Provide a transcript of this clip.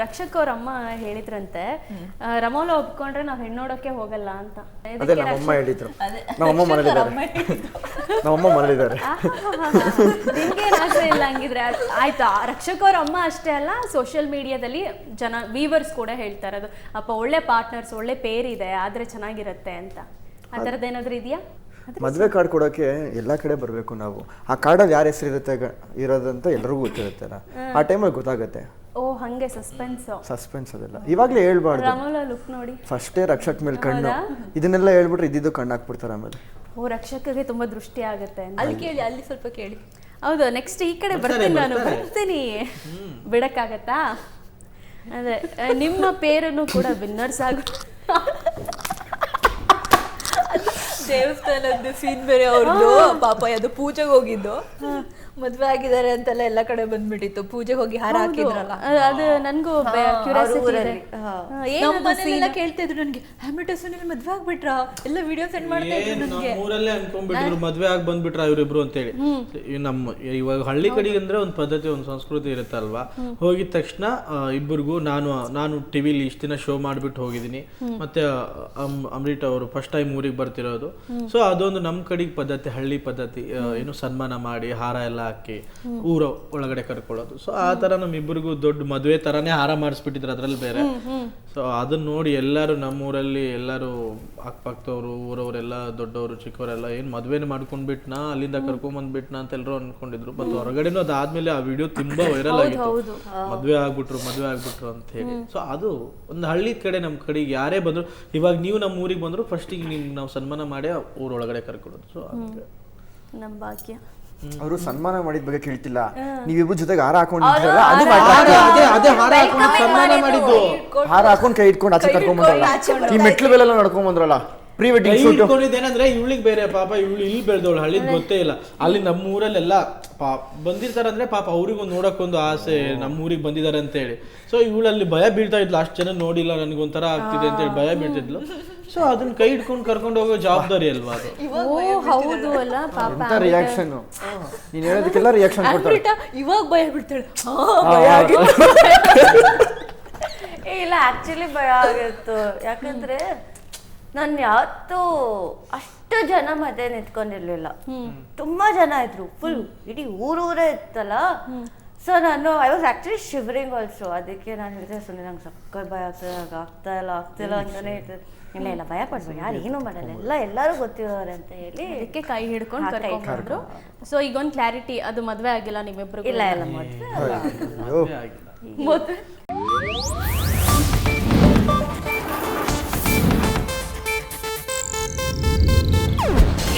ರಕ್ಷಕ್ ಅವ್ರ ಅಮ್ಮ ಹೇಳಿದ್ರಂತೆ ರಮೋಲ ಒಪ್ಕೊಂಡ್ರೆ ನಾವ್ ಹೆಣ್ಣೋಡಕ್ಕೆ ಹೋಗಲ್ಲ ಅಂತ. ಅದೇ ನಮ್ಮಮ್ಮ ಹೇಳಿದ್ರು. ನಮ್ಮಮ್ಮ ಮನೇಲಿದ್ದಾರೆ. ನಮ್ಮಮ್ಮ ಮನೇಲಿದ್ದಾರೆ. ನಿಮ್ಗೆ ಆಸೆ ಇಲ್ಲ ಹಂಗಿದ್ರೆ? ಆಯ್ತಾ? ರಕ್ಷಕ್ ಅವ್ರ ಅಮ್ಮ ಅಷ್ಟೇ ಅಲ್ಲ ಸೋಷಿಯಲ್ ಮೀಡಿಯಾದಲ್ಲಿ ಜನ ವೀವರ್ಸ್ ಕೂಡ ಹೇಳ್ತಾರೆ ಅದು ಅಪ್ಪ ಒಳ್ಳೆ ಪಾರ್ಟ್ನರ್ಸ್ ಒಳ್ಳೆ ಪೇರ್ ಇದೆ ಆದ್ರೆ ಚೆನ್ನಾಗಿರತ್ತೆ ಅಂತ. ಆ ಥರದ್ದು ಏನಾದ್ರು ಇದೆಯಾ? ಮದುವೆ ಕಾರ್ಡ್ ಕೊಡೋಕೆ ಎಲ್ಲ ಕಡೆ ಬರಬೇಕು ನಾವು. ಆ ಕಾರ್ಡಲ್ಲಿ ಯಾರ ಹೆಸರು ಇರುತ್ತೆ ಇರೋದಂತ ಎಲ್ರಿಗೂ ಗೊತ್ತಿರುತ್ತಲ್ಲ ಆ ಟೈಮಲ್ಲಿ ಗೊತ್ತಾಗುತ್ತೆ. ಓ ಹಂಗೆ ಸಸ್ಪೆನ್ಸ್ ಸಸ್ಪೆನ್ಸ್ ಅದೆಲ್ಲ. ಇವಾಗಲೇ ಹೇಳ್ಬಾರ್ದು. ರಮೋಲ ಲುಕ್ ನೋಡಿ. ಫಸ್ಟೇ ರಕ್ಷಕ್ ಮೇಲೆ ಕಣ್ಣು. ಇದನ್ನೆಲ್ಲ ಹೇಳ್ಬಿಟ್ರೆ ಇದ್ದಿದ್ದು ಕಣ್ಣು ಹಾಕ್ಬಿಡ್ತಾರೆ ಆಮೇಲೆ. ಓ ರಕ್ಷಕಗೆ ತುಂಬಾ ದೃಷ್ಟಿ ಆಗುತ್ತೆ ಅಂತ. ಅಲ್ಲಿ ಕೇಳಿ ಅಲ್ಲಿ ಸ್ವಲ್ಪ ಕೇಳಿ. ಹೌದು ನೆಕ್ಸ್ಟ್ ಈ ಕಡೆ ಬರ್ತೀನಿ ನಾನು. ಬರ್ತೀನಿ. ಬಿಡಕ್ಕಾಗತ್ತಾ? ಅದೇ ಆ, ನಿಮ್ಮ ಪೇರನ್ನು ಕೂಡ ವಿನ್ನರ್ಸ್ ಆಗ ದೇವಸ್ಥಾನದ ಸೀನ್ ಬೇರೆ ಅವ್ರದ್ದು ಪಾಪ ಅದು ಪೂಜೆಗೆ ಹೋಗಿದ್ದು. ಮದ್ವೆ ಆಗಿದ್ದಾರೆ ಅಂತೆಲ್ಲ ಎಲ್ಲ ಕಡೆ ಬಂದ್ಬಿಟ್ಟಿತ್ತು. ಪೂಜೆಗೆ ಹೋಗಿ ಹಾರ ಹಾಕಿದ್ರಲ್ಲ. ಅದು ನನಗೂ ಕ್ಯೂರಿಯಾಸಿಟಿ ಇದೆ. ಹಾ, ನಮ್ಮ ಏನದು ಮನೆಯಲ್ಲ ಕೇಳ್ತಾ ಇದ್ರು ನನ್ಗೆ ಹ್ಯಾಮಿಟಸ್ ನೀವು ಮದ್ವೆ ಆಗ್ಬಿಟ್ರಾ? ಎಲ್ಲ ವಿಡಿಯೋ ಸೆಂಡ್ ಮಾಡ್ತಾ ಇದ್ರು ನನಗೆ. ಊರಲ್ಲೇ ಅನ್ಕೊಂಡ್ಬಿಟ್ಟಿದ್ರು ಮದ್ವೆ ಆಗಿ ಬಂದ್ಬಿಟ್ರ ಇವರಿಬ್ರು ಅಂತ ಹೇಳಿ ನಮ್ಮ ಇವಾಗ ಹಳ್ಳಿ ಕಡೆಗೆ ಅಂದ್ರೆ ಒಂದು ಪದ್ಧತಿ ಒಂದು ಸಂಸ್ಕೃತಿ ಇರುತ್ತಲ್ವಾ? ಹೋಗಿದ ತಕ್ಷಣ ಆ, ಇಬ್ಬರಿಗೂ ನಾನು ನಾನು ಟಿವಿಲಿ ಇಷ್ಟ ದಿನ ಶೋ ಮಾಡ್ಬಿಟ್ಟು ಹೋಗಿದ್ದೀನಿ. ಮತ್ತೆ ಅಮ್- ಅಮೃತ ಅವರು ಫಸ್ಟ್ ಟೈಮ್ ಊರಿಗೆ ಬರ್ತಿರೋದು. ಸೊ ಅದೊಂದು ನಮ್ಮ ಕಡೆಗೆ ಪದ್ಧತಿ ಹಳ್ಳಿ ಪದ್ಧತಿ ಏನು ಸನ್ಮಾನ ಮಾಡಿ ಹಾರ ಎಲ್ಲ ಹಾಕಿ ಊರ ಒಳಗಡೆ ಕರ್ಕೊಳ್ಳೋದು. ಸೊ ಆ ತರ ನಮ್ಮಿಬ್ಬರಿಗೂ ದೊಡ್ಡ ಮದುವೆ ತರಾನೇ ಹಾರ ಮಾಡಿಸ್ಬಿಟ್ಟಿದ್ರು ಅದ್ರಲ್ಲಿ ಬೇರೆ. ಸೊ ಅದನ್ನ ನೋಡಿ ಎಲ್ಲರೂ ನಮ್ಮೂರಲ್ಲಿ ಎಲ್ಲರೂ ಅಕ್ಕಪಕ್ಕದವರು ಊರವರೆಲ್ಲ ದೊಡ್ಡವರು ಚಿಕ್ಕವರೆಲ್ಲ ಏನು ಮದುವೆನೇ ಮಾಡ್ಕೊಂಡ್ಬಿಟ್ನಾ ಅಲ್ಲಿಂದ ಕರ್ಕೊಂಬಂದ್ಬಿಟ್ನಾ ಅಂತ ಎಲ್ಲರೂ ಅನ್ಕೊಂಡಿದ್ರು. ಬಟ್ ಹೊರಗಡೆನೂ ಅದಾದ್ಮೇಲೆ ಆ ವಿಡಿಯೋ ತುಂಬಾ ವೈರಲ್ ಆಗಿತ್ತು. ಮದುವೆ ಆಗ್ಬಿಟ್ರು ಮದುವೆ ಆಗ್ಬಿಟ್ರು ಅಂತ ಹೇಳಿ. ಸೊ ಅದು ಒಂದು ಹಳ್ಳಿ ಕಡೆ ನಮ್ಮ ಕಡೆಗೆ ಯಾರೇ ಬಂದ್ರು ಇವಾಗ ನೀವು ನಮ್ಮ ಊರಿಗೆ ಬಂದ್ರು ಫಸ್ಟಿಗೆ ನಿಮ್ಗೆ ನಾವು ಸನ್ಮಾನ ಮಾಡಿ ಊರೊಳಗಡೆ ಕರ್ಕೊಡೋದು ಸೊ ನಮ್ಮ ಭಾಗ್ಯ. ಅವರು ಸನ್ಮಾನ ಮಾಡಿದ ಬಗ್ಗೆ ಕೇಳ್ತಿಲ್ಲ. ನೀವಿಬ್ರು ಜೊತೆಗೆ ಹಾರ ಅದು matter ಅದೇ ಅದೇ ಅದೇ ಹಾರ ಹಾಕೊಂಡು ಸನ್ಮಾನ ಮಾಡಿದ್ದು. ಹಾರ ಹಾಕೊಂಡು ಕೈ ಇಟ್ಕೊಂಡು ಆಚೆ ಕರ್ಕೊಂಡ್ಬಂದ್ರಲ್ಲ ಈ ಮೆಟ್ಲು ಬೆಲೆಲ್ಲ ನಡ್ಕೊಂಡ್ ಬಂದ್ರಲ್ಲ. ಪ್ರೀ ವೆಡ್ಡಿಂಗ್ ಶೂಟ್ ಇಟ್ಕೊಂಡಿದ್ದೇನಂದ್ರೆ ಇವಳಿಗೆ ಬೇರೆ ಪಾಪ ಇವಳು ಇಲ್ಲಿ ಬೆಳೆದವಳು ಹಳ್ಳಿದ್ ಗೊತ್ತೇ ಇಲ್ಲ. ಅಲ್ಲಿ ನಮ್ಮ ಊರಲ್ಲೆಲ್ಲ ಪಾಪ ಬಂದಿರ್ತಾರಂದ್ರೆ ಪಾಪ ಅವ್ರಿಗೊಂದು ನೋಡಕ್ಕೊಂದು ಆಸೆ ನಮ್ಮ ಊರಿಗೆ ಬಂದಿದ್ದಾರೆ ಅಂತ ಹೇಳಿ ಸೊ ಇವಳಲ್ಲಿ ಭಯ ಬೀಳ್ತಾ ಇದ್ಲು ಅಷ್ಟು ಜನ ನೋಡಿಲ್ಲ ನನಗೊಂಥರ ಆಗ್ತಿದೆ ಅಂತ ಹೇಳಿ ಭಯ ಬೀಳ್ತಿದ್ಲು. ಸೊ ಅದನ್ನ ಕೈ ಇಟ್ಕೊಂಡು ಕರ್ಕೊಂಡು ಹೋಗೋ ಜವಾಬ್ದಾರಿ ಅಲ್ವಾ ಅದು? ಓ ಹೌದು ಅಲ್ಲ ಪಾಪ ಎಂತ ರಿಯಾಕ್ಷನ್ ನೀನು ಹೇಳೋದಕ್ಕೆಲ್ಲ ರಿಯಾಕ್ಷನ್ ಕೊಡ್ತಾರೆ. ಇವಾಗ ಭಯ ಬಿಡ್ತಾಳೆ ಏ, ಇಲ್ಲ ಆಕ್ಚುಲಿ ಭಯ ಆಗಿತ್ತು. ಯಾಕಂದ್ರೆ ನಾನು ಯಾವತ್ತೂ ಅಷ್ಟು ಜನ ಮಧ್ಯೆ ನಿಂತ್ಕೊಂಡಿರ್ಲಿಲ್ಲ. ತುಂಬಾ ಜನ ಇದ್ರು ಫುಲ್ ಇಡೀ ಊರೂರೇ ಇತ್ತಲ್ಲ? ಸೊ ನಾನು I was actually shivering also ಅದಕ್ಕೆ ನಾನು ಹೇಳಿದೆ ಸುಮ್ಮನೆ ನಂಗೆ ಸಕ್ಕ ಭಯ ಆಗ್ತದೆ ನಂಗೆ ಆಗ್ತಾ ಇಲ್ಲ ಆಗ್ತಿಲ್ಲ ಅಂತಾನೆ ಹೇಳ್ತದೆ ಇಲ್ಲ ಇಲ್ಲ ಭಯ ಪಡ್ಬೋದು ಯಾರು ಏನೂ ಮಾಡಲ್ಲ. ಎಲ್ಲ ಎಲ್ಲರೂ ಗೊತ್ತಿರೋರು ಅಂತ ಹೇಳಿ ಅದಕ್ಕೆ ಕೈ ಹಿಡ್ಕೊಂಡು ಕರ್ಕೊಂಡ್ರು ಸೊ ಈಗ ಒಂದು ಕ್ಲಾರಿಟಿ ಅದು ಮದುವೆ ಆಗಿಲ್ಲ ನಿಮ್ಮಿಬ್ರು ಇಲ್ಲ ಇಲ್ಲ ಮದುವೆ ಮದುವೆ?